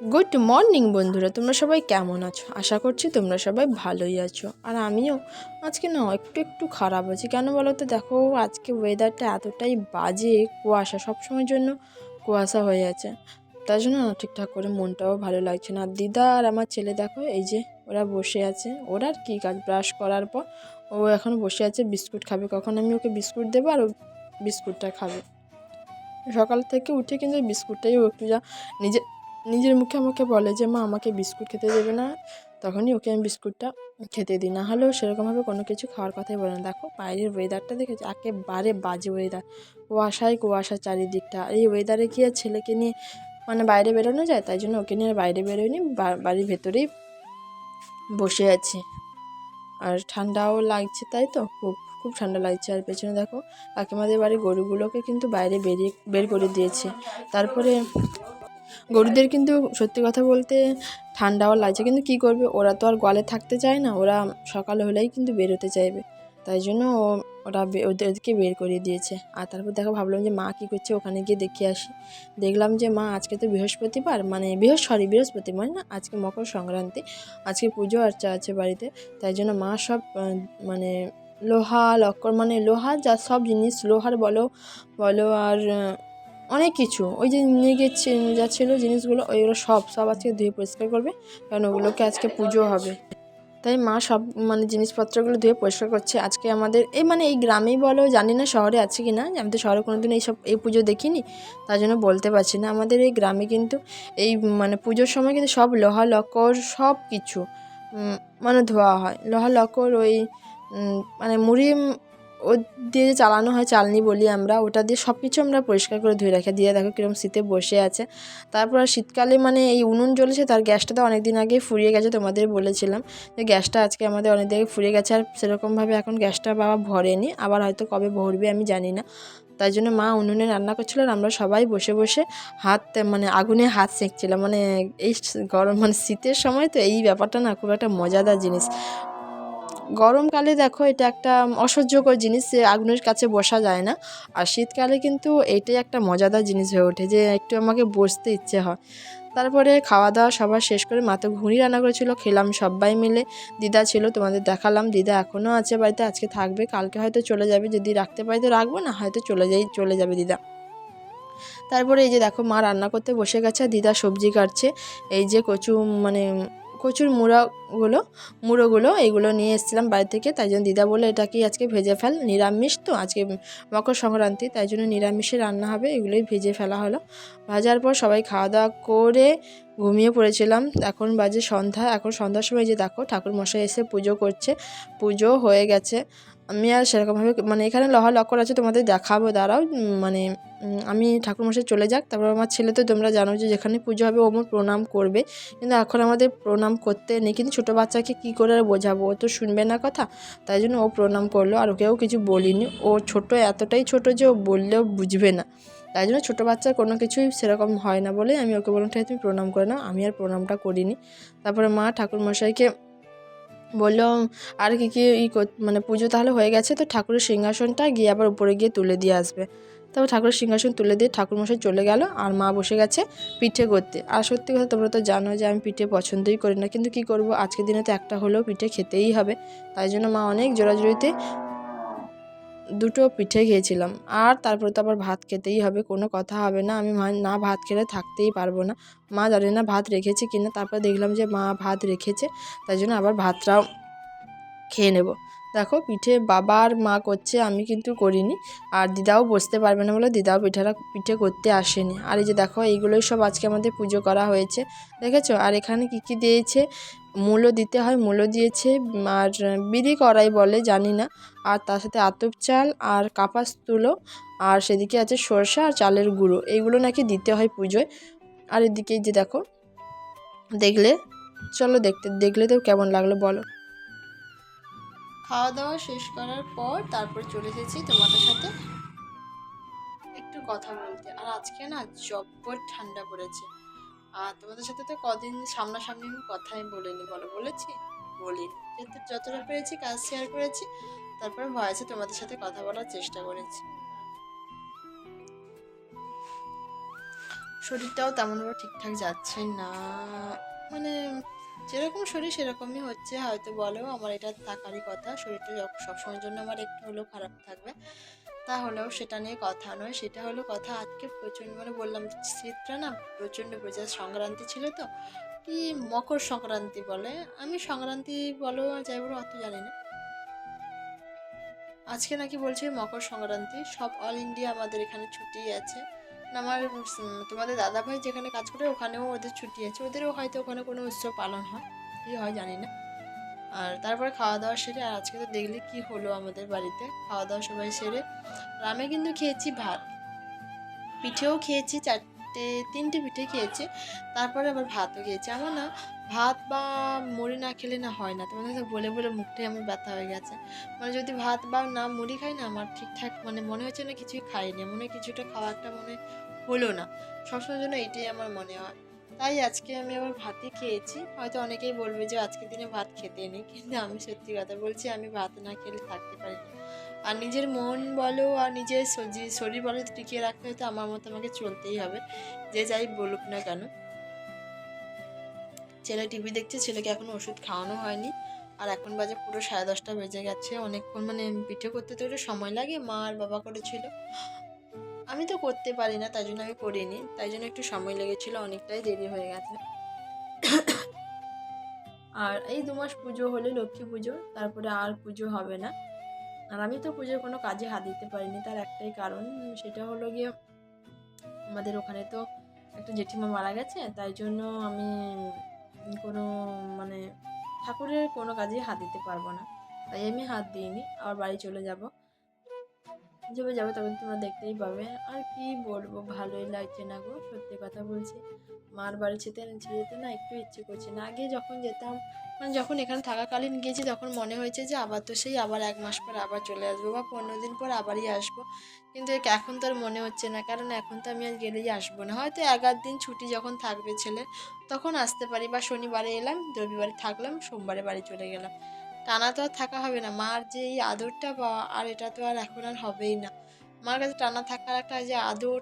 Good morning বন্ধুরা। তোমরা সবাই কেমন আছো? আশা করছি তোমরা সবাই ভালোই আছো। আর আমিও আজকে না একটু একটু খারাপ আছি। কেন বলো তো? দেখো, আজকে ওয়েদারটা এতটাই বাজে, কুয়াশা সবসময়ের জন্য কুয়াশা হয়ে আছে। তার জন্য না ঠিকঠাক করে মনটাও ভালো লাগছে না। দিদা আর আমার ছেলে, দেখো, এই যে ওরা বসে আছে। ওরা আর কী কাজ? ব্রাশ করার পর ও এখন বসে আছে, বিস্কুট খাবে। কখন আমি ওকে বিস্কুট দেবো আর ও বিস্কুটটা খাবে। সকাল থেকে উঠে কিন্তু বিস্কুটটাই ও একটু যা নিজে নিজের মুখে আমাকে বলে যে, মা, আমাকে বিস্কুট খেতে দেবে না। তখনই ওকে আমি বিস্কুটটা খেতে দিই। না হলেও সেরকমভাবে কোনো কিছু খাওয়ার কথাই বলে না। দেখো, বাইরের ওয়েদারটা দেখেছি? একেবারে বাজে ওয়েদার কুয়াশায় কুয়াশা চারিদিকটা। এই ওয়েদারে কি আর ছেলেকে নিয়ে মানে বাইরে বেরোনো যায়? তাই জন্য ওকে নিয়ে বাইরে বেরোয়নি। বাড়ির ভেতরেই বসে আছি। আর ঠান্ডাও লাগছে তাই তো? খুব খুব ঠান্ডা লাগছে। আর পেছনে দেখো, কাকিমাদের বাড়ির গরুগুলোকে কিন্তু বাইরে বেরিয়ে, বের করে দিয়েছে। তারপরে গরুদের কিন্তু সত্যি কথা বলতে ঠান্ডাও লাগছে, কিন্তু কী করবে? ওরা তো আর গোয়ালে থাকতে চায় না, ওরা সকাল হলেই কিন্তু বেরোতে চাইবে। তাই জন্য ও, ওরা ওদেরকে বের করে দিয়েছে। আর তারপর দেখো ভাবলাম যে মা কী করছে, ওখানে গিয়ে দেখে আসি। দেখলাম যে মা আজকে তো বৃহস্পতিবার মানে বৃহস্, সরি বৃহস্পতিবার না, আজকে মকর সংক্রান্তি, আজকে পুজো আর্চা আছে বাড়িতে। তাই জন্য মা সব মানে লোহা, লক্কর মানে লোহার যা সব জিনিস, লোহার বলো বলো আর অনেক কিছু। ওই যে নিয়ে গেছে যাচ্ছিল জিনিসগুলো ওইগুলো সব সব আজকে ধুয়ে পরিষ্কার করবে, কারণ ওগুলোকে আজকে পুজো হবে। তাই মা সব মানে জিনিসপত্রগুলো ধুয়ে পরিষ্কার করছে। আজকে আমাদের এই মানে এই গ্রামেই বলো, জানি না শহরে আছে কি না আমি তো শহরে কোনোদিন এইসব এই পুজো দেখিনি, তার জন্য বলতে পারছি না। আমাদের এই গ্রামে কিন্তু এই মানে পুজোর সময় কিন্তু সব লোহা লক্কর সব কিছু মানে ধোয়া হয়। লোহা লক্কর ওই মানে মুড়ি ও দিয়ে যে চালানো হয় চালনি বলি আমরা, ওটা দিয়ে সব কিছু আমরা পরিষ্কার করে ধুয়ে রাখি। দিয়ে দেখো কীরকম শীতে বসে আছে। তারপর শীতকালে মানে এই উনুন জ্বলেছে, তার গ্যাসটা তো অনেক দিন আগেই ফুরিয়ে গেছে তোমাদের বলেছিলাম। যে গ্যাসটা আজকে আমাদের অনেক আগে ফুরিয়ে গেছে আর সেরকমভাবে এখন গ্যাসটা বাবা ভরেনি, আবার হয়তো কবে ভরবে আমি জানি না। তাই জন্য মা উনুনে রান্না করছিল আর আমরা সবাই বসে বসে হাত মানে আগুনে হাত সেঁকছিলাম। মানে এই গরম মানে শীতের সময় তো এই ব্যাপারটা না খুব একটা মজাদার জিনিস। গরমকালে দেখো এটা একটা অসহ্যকর জিনিস যে আগুনের কাছে বসা যায় না। আর শীতকালে কিন্তু এটাই একটা মজাদার জিনিস হয়ে ওঠে যে একটু আমাকে বসতে ইচ্ছে হয়। তারপরে খাওয়া দাওয়া সবার শেষ করে মা তো ঘুড়ি রান্না করেছিল, খেলাম সবাই মিলে। দিদা ছিল, তোমাদের দেখালাম, দিদা এখনও আছে বাড়িতে, আজকে থাকবে, কালকে হয়তো চলে যাবে, যদি রাখতে পারি তো রাখব, না হয়তো চলে যাই, চলে যাবে দিদা। তারপরে এই যে দেখো মা রান্না করতে বসে গেছে, দিদা সবজি কাটছে। এই যে কচু মানে কচুর মুড়াগুলো মুড়োগুলো এগুলো নিয়ে এসেছিলাম বাড়ি থেকে। তাই জন্য দিদা বলে এটা কি আজকে ভেজে ফেল, নিরামিষ তো? আজকে মকর সংক্রান্তি, তাই জন্য নিরামিষে রান্না হবে, এগুলোই ভেজে ফেলা হলো। ভাজার পর সবাই খাওয়া দাওয়া করে ঘুমিয়ে পড়েছিলাম। এখন বাজে সন্ধ্যা, এখন সন্ধ্যার সময় যে দেখো ঠাকুর মশাই এসে পুজো করছে, পুজো হয়ে গেছে। আমি আর সেরকমভাবে মানে এখানে লহা লক্কর আছে, তোমাদের দেখাবো, দাঁড়াও মানে আমি ঠাকুরমশাই চলে যাক, তারপর আমার ছেলে তো তোমরা জানো যে যেখানে পুজো হবে ও আমার প্রণাম করবে। কিন্তু এখন আমাদের প্রণাম করতে নেই, কিন্তু ছোটো বাচ্চাকে কী করে আর বোঝাবো, ও তো শুনবে না কথা, তাই জন্য ও প্রণাম করল, আর ওকেও কিছু বলিনি, ও ছোট, এতটাই ছোট যে ও বললেও বুঝবে না। তাই জন্য ছোটো বাচ্চার কোনো কিছুই সেরকম হয় না বলে আমি ওকে বললাম, ঠিক তুমি প্রণাম করে নাও। আমি আর প্রণামটা করিনি। তারপরে মা ঠাকুরমশাইকে বলল, আর কি কি ই মানে পুজো তাহলে হয়ে গেছে, তো ঠাকুরের সিংহাসনটা গিয়ে আবার উপরে গিয়ে তুলে দিয়ে আসবে। তারপর ঠাকুরের সিংহাসন তুলে দিয়ে ঠাকুরমশাই চলে গেল, আর মা বসে গেছে পিঠে করতে। আর সত্যি কথা তোমরা তো জানো যে আমি পিঠে পছন্দই করি না, কিন্তু কি করব? আজকের দিনে তো একটা হলেও পিঠে খেতেই হবে, তাই জন্য মা অনেক জোরাজুরিতে দুটো পিঠে খেয়েছিলাম। আর তারপরে তো আবার ভাত খেতেই হবে, কোনো কথা হবে না। আমি মা না ভাত খেলে থাকতেই পারব না। মা জানে না ভাত রেখেছে কিনা। তারপর দেখলাম যে মা ভাত রেখেছে, তাই জন্য আবার ভাতটাও খেয়ে নেব। দেখো, পিঠে বাবা আর মা করছে, আমি কিন্তু করিনি। আর দিদাও বসতে পারবে না বলে দিদাও পিঠাটা, পিঠে করতে আসেনি। আর এই যে দেখো, এইগুলোই সব আজকে আমাদের পুজো করা হয়েছে। দেখেছ? আর এখানে কি কি দিয়েছে? মূলো দিতে হয় মূলো দিয়েছে, আর বিড়ি কড়াই বলে, জানি না। আর তার সাথে আতপ চাল আর কাপাস তুলো, আর সেদিকে আছে সরষা আর চালের গুঁড়ো। এইগুলো নাকি দিতে হয় পুজোয়। আর এদিকে যে দেখো, দেখলে, চলো দেখতে, দেখলে তো কেমন লাগল বলো। খাওয়া দাওয়া শেষ করার পর তারপর চলে এসেছি তোমাদের সাথে। একটু কথা বলতে। আর আজকে না জব্বর ঠান্ডা পড়েছে। আর তোমাদের সাথে তো কদিন সামনাসামনি আমি কথাই বলিনি, বলো বলেছি? বলিনি। যেহেতু যতটা পেরেছি কাজ শেয়ার করেছি, তারপর ভয়েসে তোমাদের সাথে কথা বলার চেষ্টা করেছি। শরীরটাও তেমনভাবে ঠিকঠাক যাচ্ছে না। মানে যেরকম শরীর সেরকমই হচ্ছে, হয়তো বলো, আমার এটা থাকারই কথা। শরীরটা সবসময়ের জন্য আমার একটু হলেও খারাপ থাকবে। তাহলেও সেটা নিয়ে কথা নয়। সেটা হলো কথা আজকে প্রচণ্ড মানে বললাম শীতটা না প্রচণ্ড প্রচার সংক্রান্তি ছিল তো। কি মকর সংক্রান্তি বলে? আমি সংক্রান্তি বলো যাই বলো, অত জানি না। আজকে নাকি বলছে মকর সংক্রান্তি, সব অল ইন্ডিয়া আমাদের এখানে ছুটি আছে। আমার তোমাদের দাদাভাই যেখানে কাজ করে ওখানেও ওদের ছুটি আছে। ওদেরও হয়তো ওখানে কোনো উৎসব পালন হয়, কী হয় জানি না। আর তারপরে খাওয়া দাওয়া সেরে, আর আজকে তো দেখলে কি হলো আমাদের বাড়িতে। খাওয়া দাওয়া সবাই সেরে। আর আমি কিন্তু খেয়েছি ভাত। পিঠেও খেয়েছি, চারটে, তিনটে পিঠে খেয়েছি। তারপরে আবার ভাতও খেয়েছি। আমার না ভাত বা মুড়ি না খেলে না হয় না। তোমাদের সাথে বলে বলে মুখটাই আমার ব্যথা হয়ে গেছে। মানে যদি ভাত বা না মুড়ি খাই না, আমার ঠিকঠাক মানে মনে হচ্ছে না কিছুই খাইনি। মনে কিছুটা খাওয়া একটা মনে হলো না। সবসময়ের জন্য এটাই আমার মনে হয়। তাই আজকে আমি আবার ভাতই খেয়েছি। হয়তো অনেকেই বলবে যে আজকের দিনে ভাত খেতে নেই, কিন্তু আমি সত্যি কথা বলছি, আমি ভাত না খেলে থাকতে পারি না। আর নিজের মন বলো আর নিজের শরীর বলো টিকিয়ে রাখতে হয়তো আমার মতো আমাকে চলতেই হবে, যে যাই বলুক না কেন। ছেলে টিভি দেখছে, ছেলেকে এখন ওষুধ খাওয়ানো হয়নি। আর এখন বাজে পুরো সাড়ে দশটা বেজে গেছে, অনেকক্ষণ মানে পিঠে করতে তো একটু সময় লাগে, মা আর বাবা করেছিল। আমি তো করতে পারি না তাই জন্য আমি করিনি। তাই জন্য একটু সময় লেগেছিল, অনেকটাই দেরি হয়ে গেছে। আর এই দু মাস পুজো হলে, লক্ষ্মী পুজো, তারপরে আর পুজো হবে না। আর আমি তো পুজোর কোনো কাজে হাত দিতে পারিনি, তার একটাই কারণ, সেটা হলো গিয়ে আমাদের ওখানে তো একটা জেঠিমা মারা গেছে, তাই জন্য আমি কোনো মানে ঠাকুরের কোনো কাজে হাত দিতে পারব না। তাই আমি হাত দিইনি, আবার বাড়ি চলে যাব। যবে যাবে তখন তোমরা দেখতেই পাবে। আর কি বলব, ভালোই লাগছে না গো, সত্যি কথা বলছি। মার বাড়ি যেতে যেতে না একটু ইচ্ছে করছে না। আগে যখন যেতাম মানে যখন এখানে থাকাকালীন গিয়েছি, তখন মনে হয়েছে যে আবার তো সেই আবার এক মাস পর আবার চলে আসব বা পনেরো দিন পর আবারই আসব। কিন্তু এখন তো আর মনে হচ্ছে না, কারণ এখন তো আমি আর গেলেই আসব না। হয়তো আধ দিন ছুটি যখন থাকবে ছেলে তখন আসতে পারি বা শনিবারে এলাম, রবিবারে থাকলাম, সোমবারে বাড়ি চলে গেলাম। টানা তো আর থাকা হবে না। মার যে এই আদরটা বা, আর এটা তো আর এখন আর হবেই না। মার কাছে টানা থাকার একটা যে আদর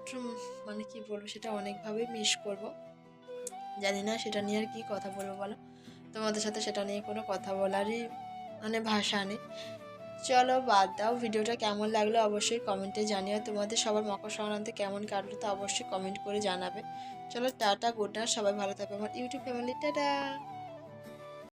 মানে কি বলব, সেটা অনেকভাবেই মিস করব। জানি না সেটা নিয়ে আর কি কথা বলব বলো? তোমাদের সাথে সেটা নিয়ে কোনো কথা বলারই মানে ভাষা নেই। চলো বাদ দাও। ভিডিওটা কেমন লাগল অবশ্যই কমেন্টে জানিও। তোমাদের সবার মকর সংক্রান্তি কেমন কাটলো তো অবশ্যই কমেন্ট করে জানাবে। চলো টাটা গুড নাইট সবাই ভালো থাকবে আমার ইউটিউব ফ্যামিলি টাটা!